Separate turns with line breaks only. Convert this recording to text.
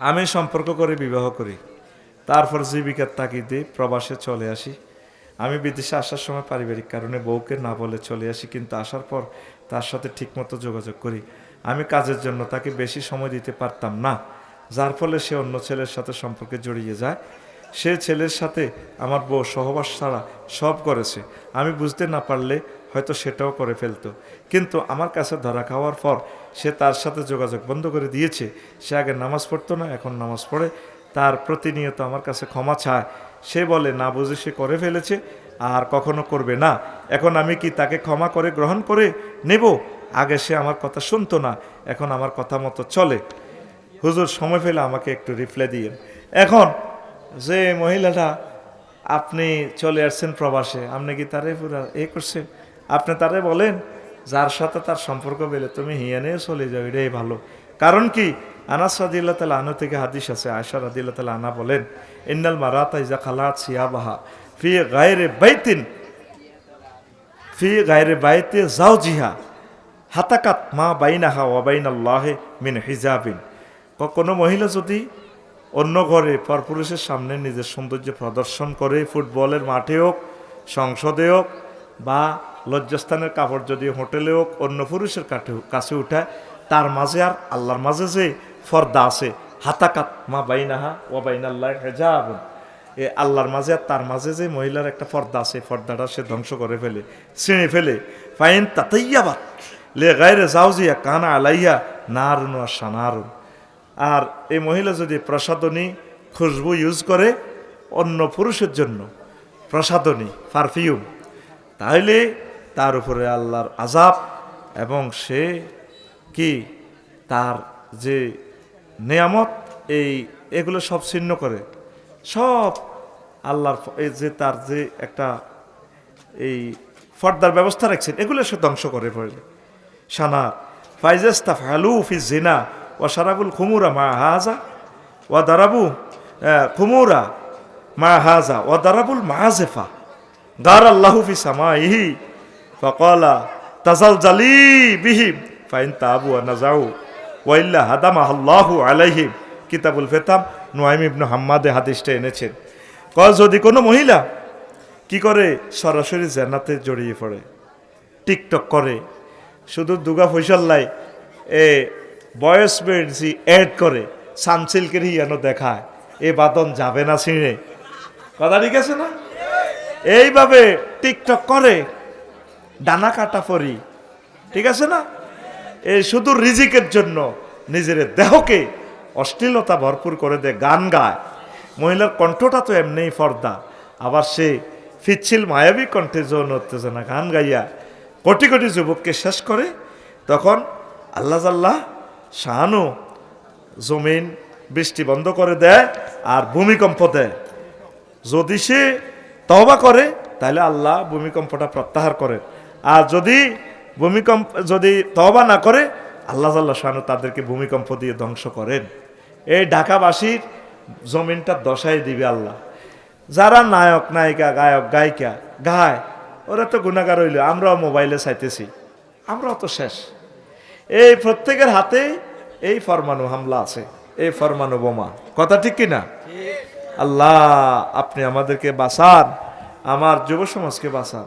আমি সম্পর্ক করে বিবাহ করি। তারপর জীবিকার তাগিদে প্রবাসে চলে আসি। আমি বিদেশে আসার সময় পারিবারিক কারণে বউকে না বলে চলে আসি, কিন্তু আসার পর তার সাথে ঠিকমতো যোগাযোগ করি। আমি কাজের জন্য তাকে বেশি সময় দিতে পারতাম না, যার ফলে সে অন্য ছেলের সাথে সম্পর্কে জড়িয়ে যায়। সে ছেলের সাথে আমার বউ সহবাস ছাড়া সব করেছে। আমি বুঝতে না পারলে হয়তো সেটাও করে ফেলতো। কিন্তু আমার কাছে ধরা খাওয়ার পর সে তার সাথে যোগাযোগ বন্ধ করে দিয়েছে। সে আগে নামাজ পড়তো না, এখন নামাজ পড়ে। তার প্রতিনিয়ত আমার কাছে ক্ষমা চায়। সে বলে, না বুঝে সে করে ফেলেছে, আর কখনো করবে না। এখন আমি কি তাকে ক্ষমা করে গ্রহণ করে নেব? আগে সে আমার কথা শুনতো না, এখন আমার কথা মতো চলে। হুজুর, সময় পেলে আমাকে একটু রিপ্লাই দিয়ে এখন, যে মহিলাটা, আপনি চলে আসছেন প্রবাসে, আপনি কি তারে পুরা এ করছেন? আপনি তারে বলেন, যার সাথে তার সম্পর্ক পেলে তুমি হিয়া নিয়ে চলে যাও, এটাই ভালো। কারণ কি? আনাস রাদিল্লা তালা আনু থেকে হাদিস আছে আয়সা রাদিল্লা তালা আনা বলেন, ইন্নাল মারাতা ইজা খালাত সিয়াবাহা ফি গায়রে বাইতিন, ফি গায়রে বাইতে যাও জিহা হাতাকাত মা বাইনাহা ওয়াবাইন আল্লাহে মিন হিজাবিন। কোনো মহিলা যদি অন্য ঘরে পরপুরুষের সামনে নিজের সৌন্দর্য প্রদর্শন করে, ফুটবলের মাঠে হোক, সংসদে হোক, বা লজ্জাস্থানের কাপড় যদি হোটেলে হোক, অন্য পুরুষের কাছে উঠায়, তার মাঝে আর আল্লাহর মাঝে যে ফর্দা আছে, হাতাকাত মা বাইনাহা ও বাইনাল্লাহ হেজাব এ আল্লাহর মাঝে আর তার মাঝে যে মহিলার একটা পর্দা আছে পর্দাটা সে ধ্বংস করে ফেলে, ছিঁড়ে ফেলে। ফাইন তাতাইয়াবাত লে গাইরে জাউজিয়া কানা আলাইয়া নারুন আর সানারুন আর এই মহিলা যদি প্রসাদনী, খুশবু ইউজ করে, অন্য পুরুষের জন্য প্রসাদনী, পারফিউম তাহলে তার উপরে আল্লাহর আজাব এবং সে কি? তার যে নিয়ামত, এই এগুলো সব ছিন্ন করে। সব আল্লাহর এই যে তার যে একটা এই ফর্দার ব্যবস্থা রাখছেন, এগুলো সে ধ্বংস করে পড়ে সানা ফাইজাস্তা ফালু ফি জিনা ও সারাবুল খুমুরা মা হাজা ও দারাবু খুমুরা মা হাজা ও দারাবুল মাহাজেফা। গার আল্লাহু ফি সামাইহি ফকলা তাজাল জালি বিহিম ফাইন তাবু নাজাউ ওয়াইল্লা হাদামা আল্লাহু আলাইহিম কিতাবুল ফেতাম, নোয়াইম ইবনু হাম্মাদে হাদিসটা এনেছেন। কয় যদি কোনো মহিলা কি করে সরাসরি জান্নাতে জড়িয়ে পড়ে, টিকটক করে, শুধু দুগা ফৈসাল্লাই এ বয়স বেড়ছি অ্যাড করে, সানসিল্কের হিয়ানো দেখায়, এ বাদন যাবে না ছিঁড়ে? কথা ঠিক আছে না? এইভাবে টিকটক করে ডানা কাটা পরি। ঠিক আছে না? এই শুধু রিজিকের জন্য নিজের দেহকে অশ্লীলতা ভরপুর করে দেয়, গান গায়। মহিলার কণ্ঠটা তো এমনিই ফর্দা, আবার সে ফিচ্ছিল মায়াবী কণ্ঠে যৌন উত্তেজনা গান গাইয়া কোটি কোটি যুবককে শেষ করে, তখন আল্লাহ জাল্লাহ শাহানু জমিন বৃষ্টি বন্ধ করে দেয় আর ভূমিকম্প দেয়। যদি সে তওবা করে, তাহলে আল্লাহ ভূমিকম্পটা প্রত্যাহার করেন। আর যদি ভূমিকম্প যদি তওবা না করে আল্লাহ আল্লাহ শাহানু তাদেরকে ভূমিকম্প দিয়ে ধ্বংস করেন। এই ঢাকাবাসীর জমিনটা দশাই দিবে আল্লাহ। যারা নায়ক নায়িকা গায়ক গায়িকা গায় ওরা তো গুণাগার হইল আমরাও মোবাইলে চাইতেছি আমরাও তো শেষ। এই প্রত্যেকের হাতে এই ফরমানু হামলা আছে এই ফরমানু বোমা। কথা ঠিক কিনা আল্লাহ আপনি আমাদেরকে বাঁচান আমার যুব সমাজকে বাঁচান।